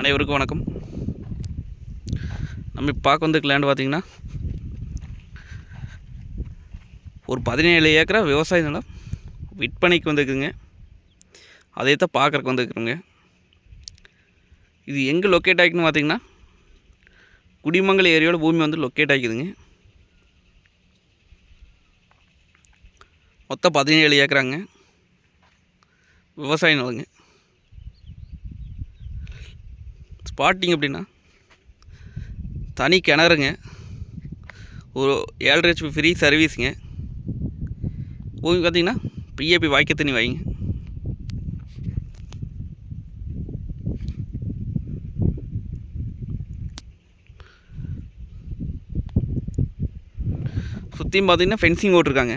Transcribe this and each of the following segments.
அனைவருக்கும் வணக்கம். நம்ம பார்க்க வந்திருக்க லேண்ட் பார்த்திங்கன்னா ஒரு பதினேழு ஏக்கரா விவசாய நிலம் விற்பனைக்கு வந்துருக்குங்க. அதே தான் பார்க்குறக்கு வந்துருக்குறோங்க. இது எங்கே லொக்கேட் ஆகிக்குன்னு பார்த்திங்கன்னா குடிமங்கல் ஏரியாவில் பூமி வந்து லொக்கேட் ஆகிக்குதுங்க. மொத்தம் பதினேழு ஏக்கராங்க விவசாய நிலங்க. ஸ்பாட்டிங் அப்படின்னா தனி கிணறுங்க. ஒரு ஏழரை ஹெச்பி ஃப்ரீ சர்வீஸுங்க பூமி பார்த்தீங்கன்னா பிஏபி வாய்க்க தண்ணி வாங்க சுற்றியும் பார்த்தீங்கன்னா ஃபென்சிங் ஓட்டிருக்காங்க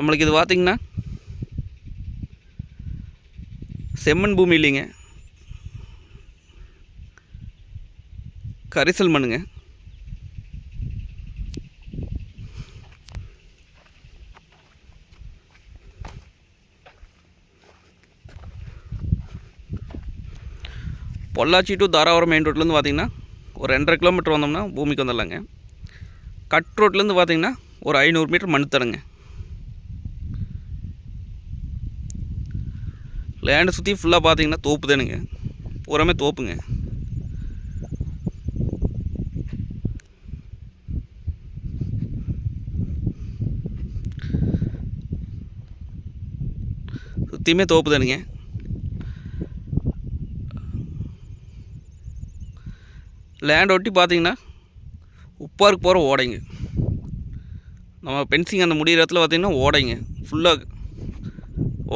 நம்மளுக்கு இது பார்த்திங்கன்னா செம்மண் பூமி இல்லைங்க. கரிசல் மண்ணுங்க. பொள்ளாச்சி டு தாராபுரம் மெயின் ரோட்லேருந்து பார்த்திங்கன்னா ஒரு ரெண்டரை கிலோமீட்டர் வந்தோம்னா பூமிக்கு வந்துடலாங்க. கட் ரோட்லேருந்து பார்த்தீங்கன்னா ஒரு ஐநூறு மீட்டர் மண் தடுங்க லேண்டை சுற்றி ஃபுல்லாக பார்த்தீங்கன்னா தோப்பு தானுங்க பூராமே தோப்புங்க. சுற்றியுமே தோப்பு தானுங்க லேண்ட் ஒட்டி பார்த்தீங்கன்னா உப்பாருக்கு போகிற ஓடைங்க. நம்ம பென்சிங் அந்த முடிகிற இடத்துல பார்த்தீங்கன்னா ஓடைங்க. ஃபுல்லாக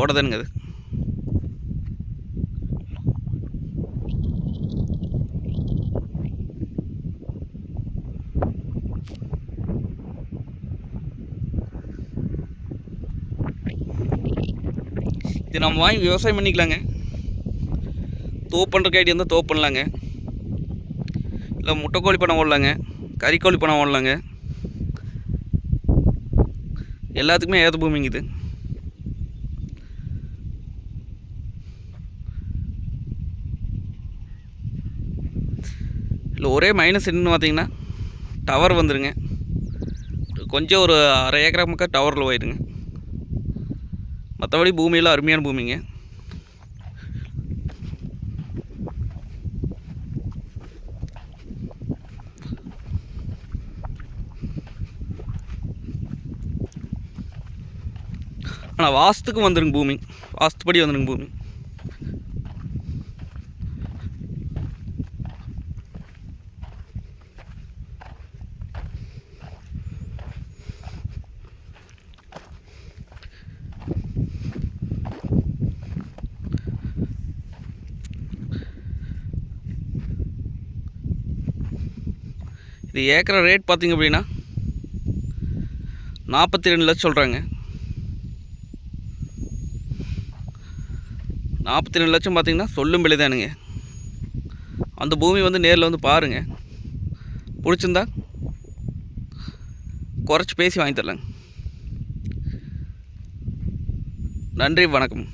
ஓடை தானுங்க அது. இது நம்ம வாங்கி விவசாயம் பண்ணிக்கலாங்க. தோப்பு பண்ணுறக்கு ஐடியா இருந்தால் தோப்பு பண்ணலாங்க. இல்லை முட்டைக்கோழி பண்ண ஓடலாங்க. கறிக்கோழி பண்ண ஓடலாங்க. எல்லாத்துக்குமே ஏற்ற பூமிங்க இது. இல்லை ஒரே மைனஸ் என்னென்னு பார்த்தீங்கன்னா டவர் வந்துடுங்க கொஞ்சம் ஒரு அரை ஏக்கரா மக்கள் டவரில் போயிடுங்க மற்றபடி பூமியெல்லாம் அருமையான பூமிங்க. ஆனால் வாஸ்துக்கும் வந்துருங்க பூமி. வாஸ்துப்படி வந்துருங்க பூமி. இது ஏக்கரை ரேட் பார்த்திங்க அப்படின்னா நாற்பத்தி ரெண்டு லட்சம் சொல்கிறாங்க நாற்பத்தி ரெண்டு லட்சம் பார்த்தீங்கன்னா சொல்லும் விலை தானுங்க. அந்த பூமி வந்து நேரில் வந்து பாருங்கள் பிடிச்சிருந்தா குறைச்சி பேசி வாங்கி தரலாங்க. நன்றி வணக்கம்.